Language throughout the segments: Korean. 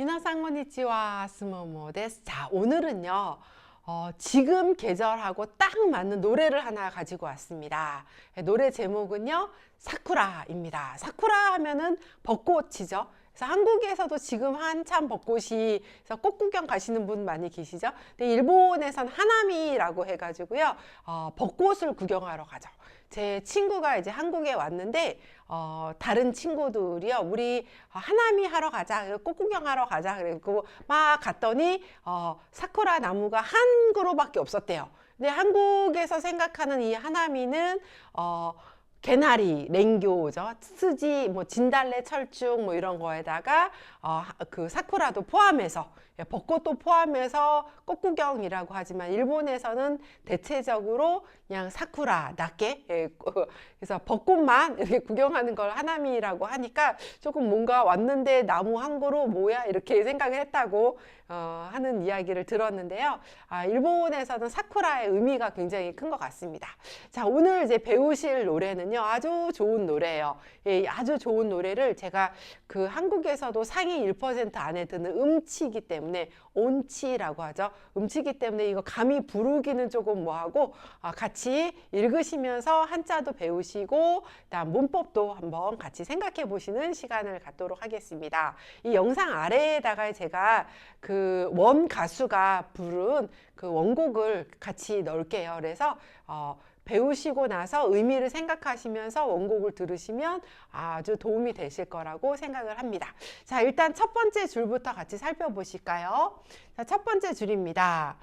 미나상 건니치와 스모모 데스. 자, 오늘은요. 어, 지금 계절하고 딱 맞는 노래를 하나 가지고 왔습니다. 예, 노래 제목은요. 사쿠라입니다. 사쿠라 하면은 벚꽃이죠. 그래서 한국에서도 지금 한참 벚꽃이 그래서 꽃 구경 가시는 분 많이 계시죠. 근데 일본에선 하나미라고 해가지고요. 어, 벚꽃을 구경하러 가죠. 제 친구가 이제 한국에 왔는데 어, 다른 친구들이요 우리 하나미 하러 가자. 꽃 구경하러 가자. 그리고 막 갔더니 어, 사쿠라 나무가 한 그루밖에 없었대요. 근데 한국에서 생각하는 이 하나미는 어, 개나리, 랭교죠, 스지, 뭐 진달래, 철쭉 뭐 이런 거에다가 어, 그 사쿠라도 포함해서 예, 벚꽃도 포함해서 꽃구경이라고 하지만 일본에서는 대체적으로 그냥 사쿠라 낮게 예, 그래서 벚꽃만 이렇게 구경하는 걸 하나미라고 하니까 조금 뭔가 왔는데 나무 한 그루 뭐야 이렇게 생각을 했다고 어, 하는 이야기를 들었는데요. 아, 일본에서는 사쿠라의 의미가 굉장히 큰 것 같습니다. 자 오늘 이제 배우실 노래는요 아주 좋은 노래예요. 예, 아주 좋은 노래를 제가 그 한국에서도 상위 1% 안에 드는 음치이기 때문에 온치라고 하죠. 음치이기 때문에 이거 감히 부르기는 조금 뭐하고 아, 같이 읽으시면서 한자도 배우시고 그다음 문법도 한번 같이 생각해 보시는 시간을 갖도록 하겠습니다. 이 영상 아래에다가 제가 그 원 가수가 부른 그 원곡을 같이 넣을게요. 그래서 어, 배우시고 나서 의미를 생각하시면서 원곡을 들으시면 아주 도움이 되실 거라고 생각을 합니다. 자, 일단 첫 번째 줄부터 같이 살펴보실까요? 자, 첫 번째 줄입니다.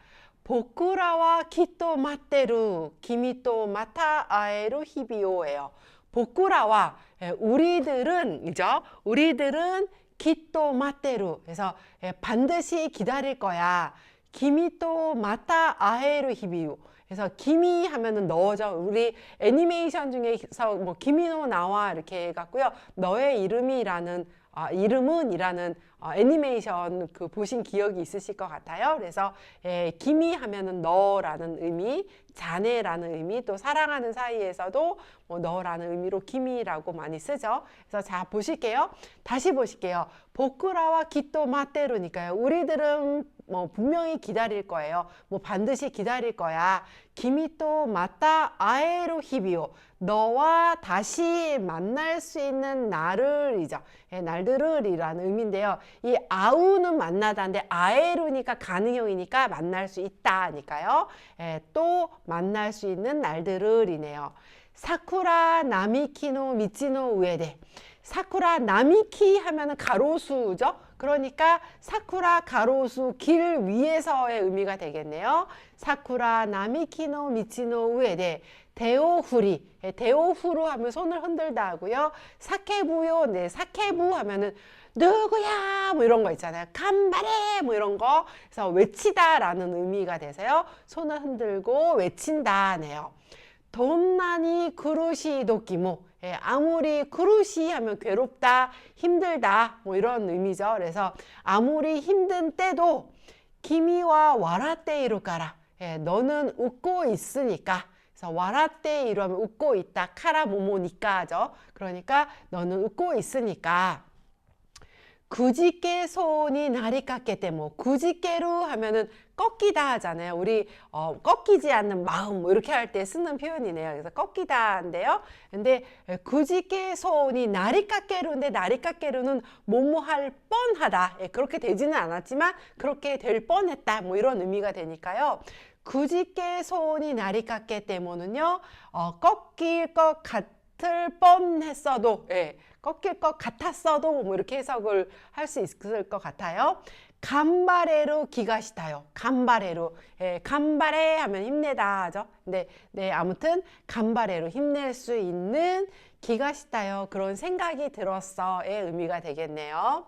보쿠라와 키토 마테루 기미토 마타 아에루 히비오예요. 보쿠라와 예, 우리들은 이죠. 우리들은 키토 마테루 그래서 예, 반드시 기다릴 거야. 기미토 마타 아에루 히비오 그래서 기미 하면은 너죠. 우리 애니메이션 중에서 뭐 기미노 나와 이렇게 해갖고요. 너의 이름이라는 아, 이름은이라는 어, 애니메이션 그 보신 기억이 있으실 것 같아요. 그래서 예, 기미 하면은 너라는 의미, 자네라는 의미, 또 사랑하는 사이에서도 뭐 너라는 의미로 기미라고 많이 쓰죠. 그래서 자 보실게요. 다시 보실게요. 보쿠라와 기토 마테루니까요. 우리들은 뭐 분명히 기다릴 거예요. 뭐 반드시 기다릴 거야. 기미토 마타 아에로 히비오. 너와 다시 만날 수 있는 날을이죠. 예, 날들을이라는 의미인데요. 이 아우는 만나다인데 아에로니까 가능형이니까 만날 수 있다니까요. 예, 또 만날 수 있는 날들을이네요. 사쿠라 나미키노 미치노 우에데. 사쿠라 나미키 하면은 가로수죠. 그러니까 사쿠라 가로수 길 위에서의 의미가 되겠네요. 사쿠라 나미키노 미치노 우에데 대오후리 예, 대오후루 하면 손을 흔들다 하고요. 사케부요 네 사케부 하면은 누구야 뭐 이런 거 있잖아요. 간발해 뭐 이런 거 그래서 외치다라는 의미가 돼서요. 손을 흔들고 외친다네요. 돈나니 그루시 도끼모 예, 아무리 그루시 하면 괴롭다 힘들다 뭐 이런 의미죠. 그래서 아무리 힘든 때도 기미와 와라떼이로 가라. 예, 너는 웃고 있으니까. 그래서 와라떼 이러면 웃고 있다 카라 모모니까죠. 그러니까 너는 웃고 있으니까. 구지께 손이 나리 깎게 때뭐 구지께로 하면은 꺾이다 하잖아요. 우리 어, 꺾이지 않는 마음 뭐 이렇게 할 때 쓰는 표현이네요. 그래서 꺾이다인데요. 근데 구지께 손이 나리 깎게로인데 나리 깎게로는 뭐뭐 할 뻔하다. 예, 그렇게 되지는 않았지만 그렇게 될 뻔했다. 뭐 이런 의미가 되니까요. 구지께 손이 나리 깎게 때문은요. 어, 꺾일 것 같을 뻔했어도 예, 꺾일 것 같았어도 뭐 이렇게 해석을 할 수 있을 것 같아요. 간바레로 기가시다요. 간바레로. 예, 간바레 하면 힘내다 하죠. 근데 네, 아무튼 간바레로 힘낼 수 있는 기가시다요. 그런 생각이 들었어의 의미가 되겠네요.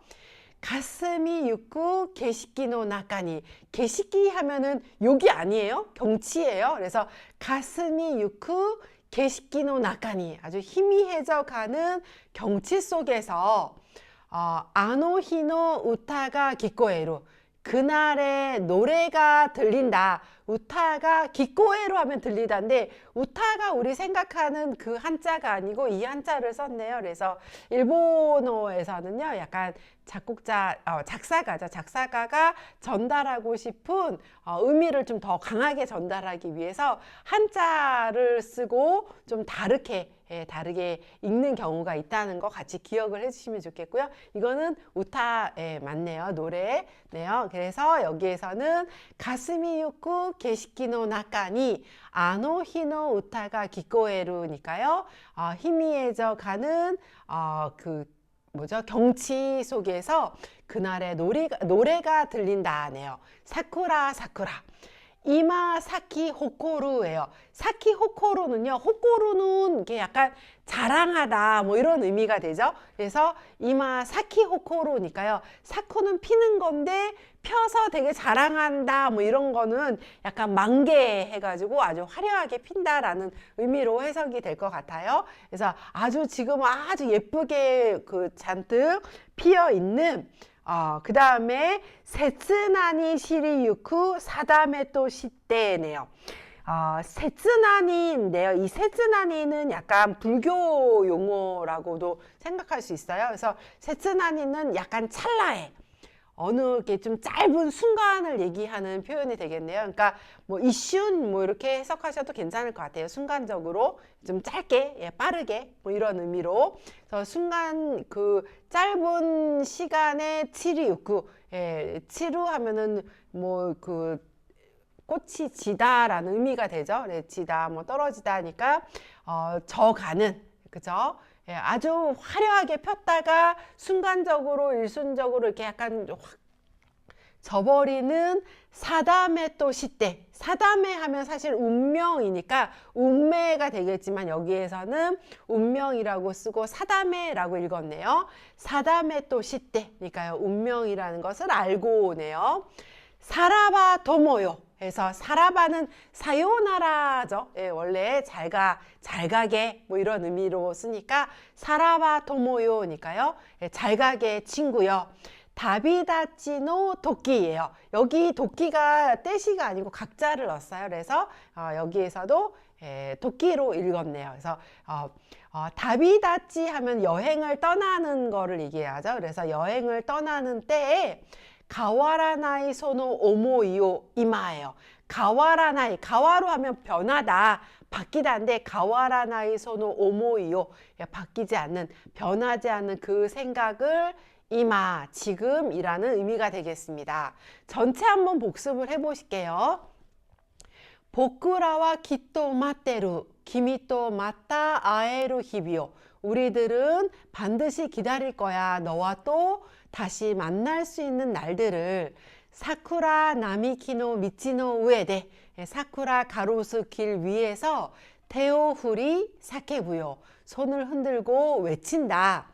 가슴이 육구 게시기노 나까니 게시기 하면은 욕이 아니에요 경치예요 그래서 가슴이 육구 게시기노 나까니 아주 희미해져 가는 경치 속에서 어, 아노히노 우타가 기코에로 그날의 노래가 들린다. 우타가 기꼬에로 하면 들리다인데 우타가 우리 생각하는 그 한자가 아니고 이 한자를 썼네요. 그래서 일본어에서는요, 약간 작곡자, 어, 작사가죠. 작사가가 전달하고 싶은 어, 의미를 좀 더 강하게 전달하기 위해서 한자를 쓰고 좀 다르게 예, 다르게 읽는 경우가 있다는 거 같이 기억을 해주시면 좋겠고요. 이거는 우타에 맞네요. 노래네요. 그래서 여기에서는 가스미 유쿠 게시키노 나카니 아노 히노 우타가 기코에루니까요. 어, 희미해져 가는 어, 그 뭐죠? 경치 속에서 그날의 노래가, 노래가 들린다네요. 사쿠라 사쿠라. 이마 사키 호코루예요. 사키 호코루는요. 호코루는 이게 약간 자랑하다 뭐 이런 의미가 되죠. 그래서 이마 사키 호코루니까요. 사쿠는 피는 건데 펴서 되게 자랑한다 뭐 이런 거는 약간 만개해가지고 아주 화려하게 핀다라는 의미로 해석이 될 것 같아요. 그래서 아주 지금 아주 예쁘게 그 잔뜩 피어 있는 어, 그 다음에 세츠나니 시리유쿠 사다메 또 시대네요. 어, 세츠나니인데요. 이 세츠나니는 약간 불교 용어라고도 생각할 수 있어요. 그래서 세츠나니는 약간 찰나에 어느 게 좀 짧은 순간을 얘기하는 표현이 되겠네요. 그러니까 뭐 이瞬뭐 이렇게 해석하셔도 괜찮을 것 같아요. 순간적으로 좀 짧게, 예, 빠르게 뭐 이런 의미로. 그래서 순간 그 짧은 시간에 치리육구, 예, 치루하면은 뭐그 꽃이 지다라는 의미가 되죠. 네, 지다, 뭐 떨어지다니까 어, 져가는 그죠? 예, 아주 화려하게 폈다가 순간적으로 일순적으로 이렇게 약간 확 져버리는 사담의 또 시대. 사담의 하면 사실 운명이니까 운매가 되겠지만 여기에서는 운명이라고 쓰고 사담의라고 읽었네요. 사담의 또 시대니까요. 운명이라는 것을 알고 오네요. 사라바 도모요. 해서 사라바는 사요나라죠. 예, 원래 잘가 잘가게 뭐 이런 의미로 쓰니까 사라바 도모요니까요. 예, 잘가게 친구요. 다비다치노 도끼예요. 여기 도끼가 떼시가 아니고 각자를 넣었어요. 그래서 어, 여기에서도 예, 도끼로 읽었네요. 그래서 어, 어, 다비다치 하면 여행을 떠나는 거를 얘기하죠. 그래서 여행을 떠나는 때에 가와라나이 소노 오모이오 이마예요. 가와라나이 가와로 하면 변하다 바뀌다인데 가와라나이 소노 오모이오 바뀌지 않는 변하지 않는 그 생각을 이마 지금이라는 의미가 되겠습니다. 전체 한번 복습을 해보실게요. 보쿠라와 기또 마테루 기미또 마타 아에루 히비오 우리들은 반드시 기다릴 거야. 너와 또 다시 만날 수 있는 날들을 사쿠라 나미키노 미치노 우에데 사쿠라 가로수 길 위에서 테오후리 사케부요 손을 흔들고 외친다.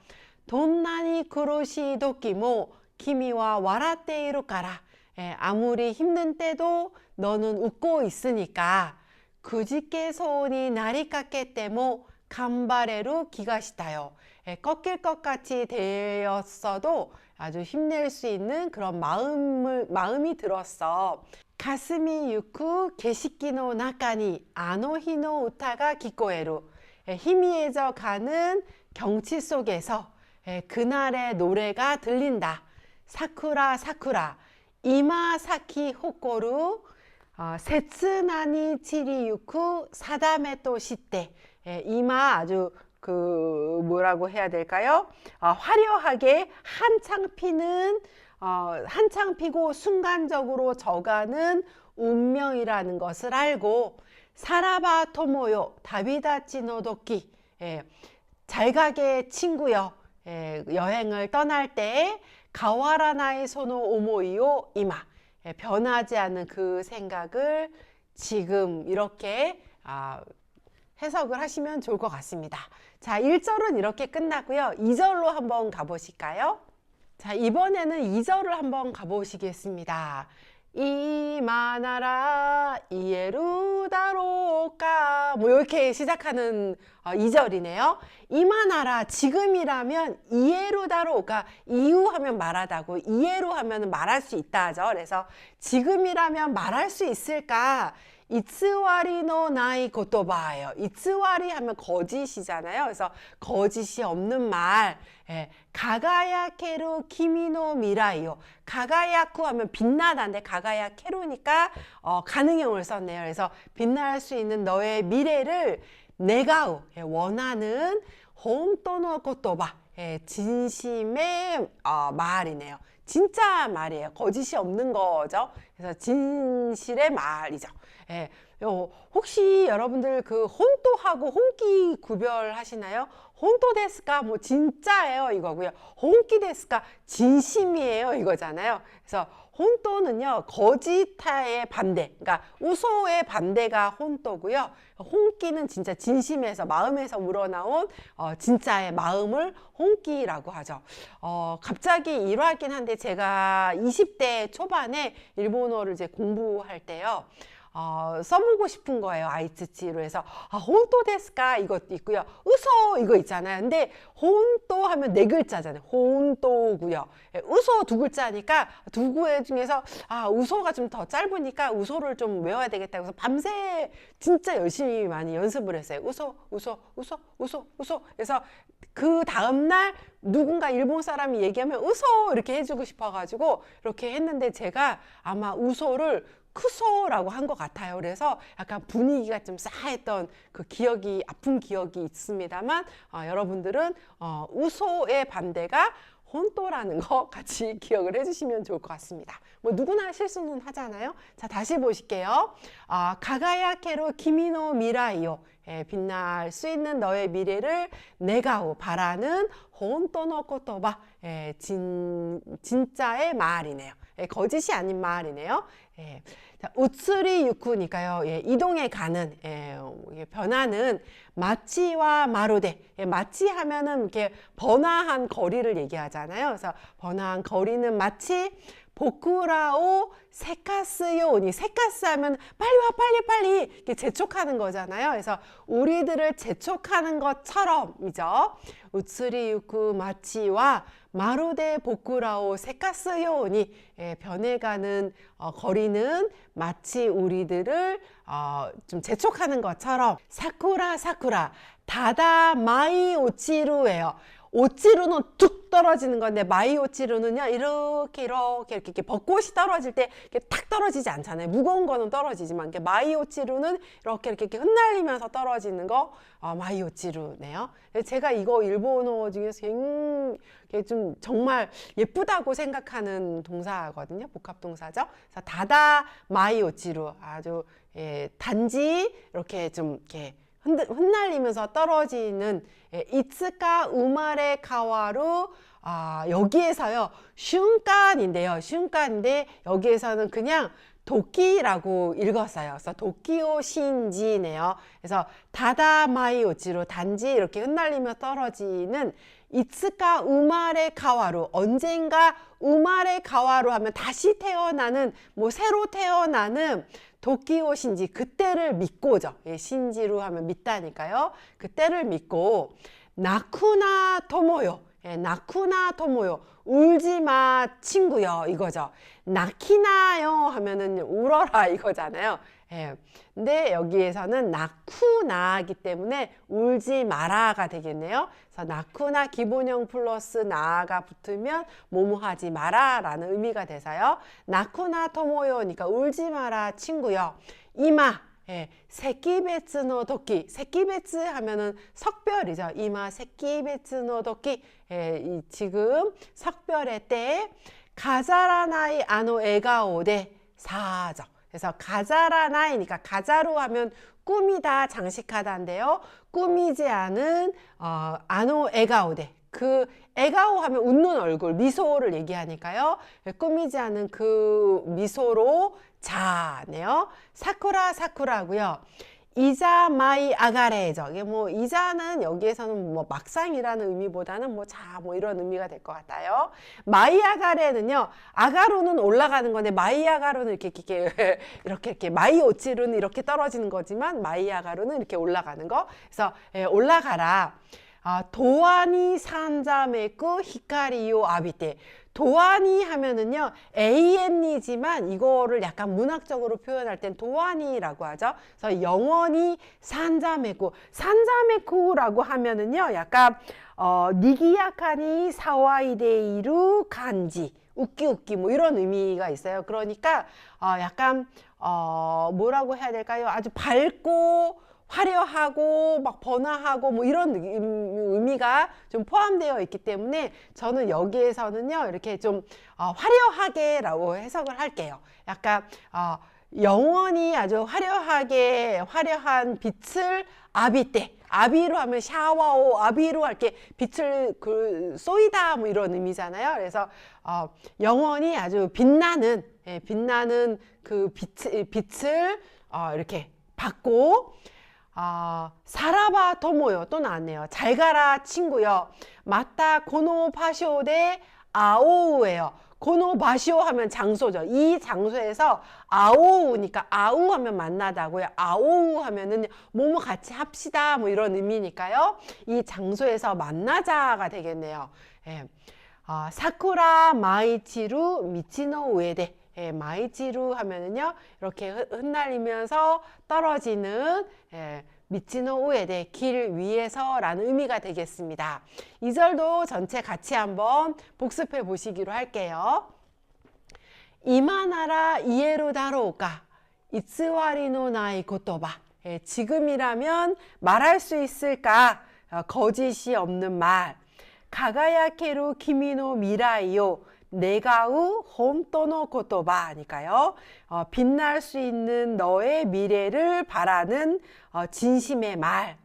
돈나니 크로시 도끼모 키미와 와라테이로 가라. 예, 아무리 힘든 때도 너는 웃고 있으니까 구지께 소원이 나리 깎게 때모 간바레로 기가시다요. 예, 꺾일 것 같이 되었어도 아주 힘낼 수 있는 그런 마음을, 마음이 들었어. 가스미 유쿠 게시키노 나카니 아노히노 우타가 기코에루 예, 희미해져 가는 경치 속에서 예, 그날의 노래가 들린다. 사쿠라 사쿠라 이마사키 호코루 어, 세츠나니 치리유쿠 사다메 또 시대 예, 이마 아주 그 뭐라고 해야 될까요? 어, 화려하게 한창 피는 어, 한창 피고 순간적으로 져가는 운명이라는 것을 알고 사라바 토모요 다비다치 노도끼 예, 잘 가게 친구여 예, 여행을 떠날 때 가와라나이 소노 오모이요 이마 예, 변하지 않는 그 생각을 지금 이렇게 아, 해석을 하시면 좋을 것 같습니다. 자, 1절은 이렇게 끝나고요. 2절로 한번 가보실까요? 자, 이번에는 2절을 한번 가보시겠습니다. 이마나라 이에루다로까 뭐 이렇게 시작하는 어, 2절이네요. 이마나라 지금이라면 이에루다로가 이후 하면 말하다고 이에루 하면 말할 수 있다 하죠. 그래서 지금이라면 말할 수 있을까? 이츠와리노 나이 고토바예요. 이츠와리 하면 거짓이잖아요. 그래서 거짓이 없는 말. 예, 가가야케루 키미노 미라이요. 가가야쿠 하면 빛나다인데 가가야케루니까 어, 가능형을 썼네요. 그래서 빛날 수 있는 너의 미래를 내가 예, 원하는 고토바. 예, 진심의 어, 말이네요. 진짜 말이에요. 거짓이 없는 거죠. 그래서 진실의 말이죠. 예, 어, 혹시 여러분들 그 혼또하고 혼기 구별하시나요? 혼또 데스까 뭐 진짜예요 이거고요. 혼기 데스까 진심이에요 이거잖아요. 그래서 혼또는요 거짓의 반대, 그러니까 우소의 반대가 혼또고요. 혼기는 진짜 진심에서 마음에서 우러나온 어, 진짜의 마음을 혼기라고 하죠. 어, 갑자기 일화긴 한데 제가 20대 초반에 일본어를 이제 공부할 때요. 어, 써보고 싶은 거예요. 아이츠치로 해서 아, 혼또 데스까 이것도 있고요. 으소 이거 있잖아요. 근데 혼또 하면 네 글자잖아요. 혼또고요. 예, 으소 두 글자니까 두글 중에서 아, 우소가 좀 더 짧으니까 우소를 좀 외워야 되겠다. 그래서 밤새 진짜 열심히 많이 연습을 했어요. 우소, 우소, 우소, 우소, 우소. 그래서 그 다음 날 누군가 일본 사람이 얘기하면 우소 이렇게 해주고 싶어가지고 이렇게 했는데 제가 아마 우소를 크소라고 한 것 같아요. 그래서 약간 분위기가 좀 싸했던 그 기억이 아픈 기억이 있습니다만 어, 여러분들은 어, 우소의 반대가 혼또라는 거 같이 기억을 해주시면 좋을 것 같습니다. 뭐 누구나 실수는 하잖아요. 자 다시 보실게요. 아, 가가야케로 키미노 미라이요. 예, 빛날 수 있는 너의 미래를 내가 바라는 혼또노 코토바 예, 진 진짜의 말이네요. 예, 거짓이 아닌 말이네요. 예. 자, 우츠리 유쿠니까요. 예, 이동해 가는 예, 변하는 마치와 마루데. 예, 마치 하면은 이렇게 번화한 거리를 얘기하잖아요. 그래서 번화한 거리는 마치 보쿠라오 세카스요니 세카스 하면 빨리 와 빨리 빨리 이렇게 재촉하는 거잖아요. 그래서 우리들을 재촉하는 것처럼이죠. 우츠리 유쿠 마치와 마루데 보쿠라오 세카스요니 예, 변해가는 어, 거리는 마치 우리들을 어, 좀 재촉하는 것처럼 사쿠라 사쿠라 다다 마이 오치루예요. 오찌루는 툭 떨어지는 건데 마이 오찌루는요 이렇게 이렇게 이렇게, 이렇게 벚꽃이 떨어질 때 이렇게 탁 떨어지지 않잖아요. 무거운 거는 떨어지지만 마이 오찌루는 이렇게 이렇게, 이렇게 흩날리면서 떨어지는 거 어, 마이 오찌루네요. 제가 이거 일본어 중에서 굉장히 좀 정말 예쁘다고 생각하는 동사거든요. 복합 동사죠. 그래서 다다 마이 오찌루 아주 예, 단지 이렇게 좀 이렇게 흩날리면서 떨어지는 예, 이츠카 우마레 카와루 아, 여기에서요 슌간인데요 슌간인데 여기에서는 그냥 도끼라고 읽었어요. 그래서 도끼오 신지네요. 그래서 다다마이 오지로 단지 이렇게 흩날리며 떨어지는 이츠카 우마레 가와루 언젠가 우마레 가와루 하면 다시 태어나는 뭐 새로 태어나는 도끼오 신지 그때를 믿고죠. 예, 신지로 하면 믿다니까요. 그때를 믿고 나쿠나 토모요. 예, 나쿠나 토모요. 울지 마 친구요 이거죠. 나키나요 하면은 울어라 이거잖아요. 예. 근데 여기에서는 나쿠나기 때문에 울지 마라가 되겠네요. 그래서 나쿠나 기본형 플러스 나가 붙으면 뭐뭐하지 마라라는 의미가 돼서요. 나쿠나 토모요니까 울지 마라 친구요. 이마 예, 세키베츠노 도끼. 세키베츠 하면은 석별이죠. 이마 세키베츠노 도끼. 예, 이 지금 석별의 때 가자라나이 아노 에가오데 사죠. 그래서 가자라나이니까 가자로 하면 꾸미다 장식하다인데요. 꾸미지 않은 어, 아노 에가오데 그 에가오 하면 웃는 얼굴 미소를 얘기하니까요. 꾸미지 않은 그 미소로 자네요. 사쿠라 사쿠라고요. 이자 마이 아가레죠. 이게 뭐 이자는 여기에서는 뭐 막상이라는 의미보다는 뭐자뭐 이런 의미가 될 것 같아요. 마이 아가레는요. 아가로는 올라가는 건데 마이 아가로는 이렇게 이렇게 이렇게 이렇게 마이 오치루는 이렇게 떨어지는 거지만 마이 아가로는 이렇게 올라가는 거. 그래서 예, 올라가라. 아, 도안이 산자메쿠 히카리요 아비테. 도안이 하면은요, AN이지만 이거를 약간 문학적으로 표현할 땐 도안이라고 하죠. 그래서 영원히 산자메쿠. 산자메쿠라고 하면은요, 약간, 어, 니기야카니 사와이데이루 간지. 웃기 웃기 뭐 이런 의미가 있어요. 그러니까, 어, 약간, 어, 뭐라고 해야 될까요? 아주 밝고, 화려하고 막 번화하고 뭐 이런 의미가 좀 포함되어 있기 때문에 저는 여기에서는요 이렇게 좀 어, 화려하게라고 해석을 할게요. 약간 어, 영원히 아주 화려하게 화려한 빛을 아비 때 아비로 하면 샤와오 아비로 할게 빛을 그 쏘이다 뭐 이런 의미잖아요. 그래서 어, 영원히 아주 빛나는 예, 빛나는 그 빛, 빛을 어, 이렇게 받고 아, 사라바 토모요. 또 나왔네요. 잘 가라, 친구요. 맞다, 고노 파쇼데 아오우예요. 고노 바시오 하면 장소죠. 이 장소에서 아오우니까 아우 하면 만나다고요. 아오우 하면은 뭐뭐 같이 합시다 뭐 이런 의미니까요. 이 장소에서 만나자가 되겠네요. 예. 아, 사쿠라 마이치루 미치노 우에데 예, 마이치루 하면은요 이렇게 흩- 흩날리면서 떨어지는 예, 미치노 우에데 길 위에서라는 의미가 되겠습니다. 이 절도 전체 같이 한번 복습해 보시기로 할게요. 이마나라 이에로 다로우까 이츠와리노 나이 고토바 예, 지금이라면 말할 수 있을까 어, 거짓이 없는 말 가가야케루 키미노 미라이요 내가우 홈토노 고토바니까요? 어, 빛날 수 있는 너의 미래를 바라는 어, 진심의 말.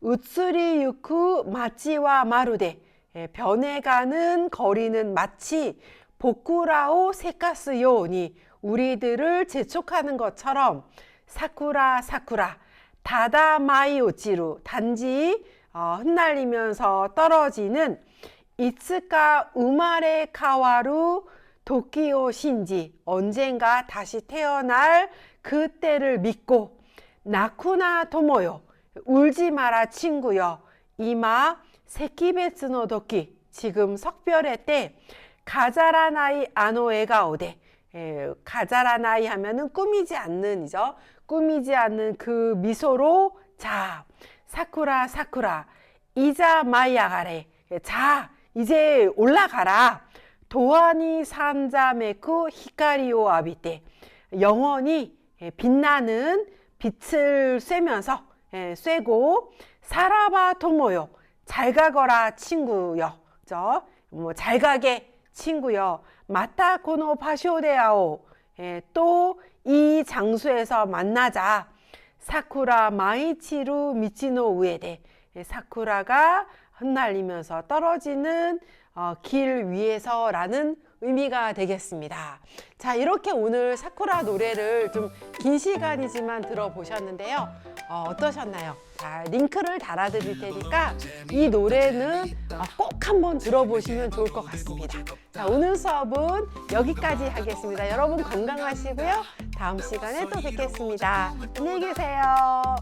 우츠리 유쿠 마치와 마루데. 예, 변해가는 거리는 마치 보쿠라오 세카스요니. 우리들을 재촉하는 것처럼 사쿠라 사쿠라. 다다마이 오치루. 단지 어, 흩날리면서 떨어지는 이츠카 우마레 카와루 도끼오 신지 언젠가 다시 태어날 그때를 믿고 나쿠나 토모요 울지 마라 친구여. 이마 세키베츠노 도끼 지금 석별의 때 가자라나이 아노에가 오데 예, 가자라나이 하면은 꾸미지 않는이죠. 꾸미지 않는 그 미소로 자 사쿠라 사쿠라. 이자 마이아가레. 예, 자 이제 올라가라. 도안이 산자메쿠 히카리오 아비테 영원히 예, 빛나는 빛을 쐬면서 예, 쐬고 사라바 토모요. 잘 가거라 친구여. 그죠? 뭐잘 가게 친구여. 마타 코노 파쇼데아오. 예, 또이 장소에서 만나자. 사쿠라 마이치루 미치노 우에데. 예, 사쿠라가 흩날리면서 떨어지는 어, 길 위에서라는 의미가 되겠습니다. 자, 이렇게 오늘 사쿠라 노래를 좀 긴 시간이지만 들어보셨는데요. 어, 떠셨나요 자, 링크를 달아드릴 테니까 이 노래는 어, 꼭 한번 들어보시면 좋을 것 같습니다. 자, 오늘 수업은 여기까지 하겠습니다. 여러분 건강하시고요. 다음 시간에 또 뵙겠습니다. 안녕히 계세요.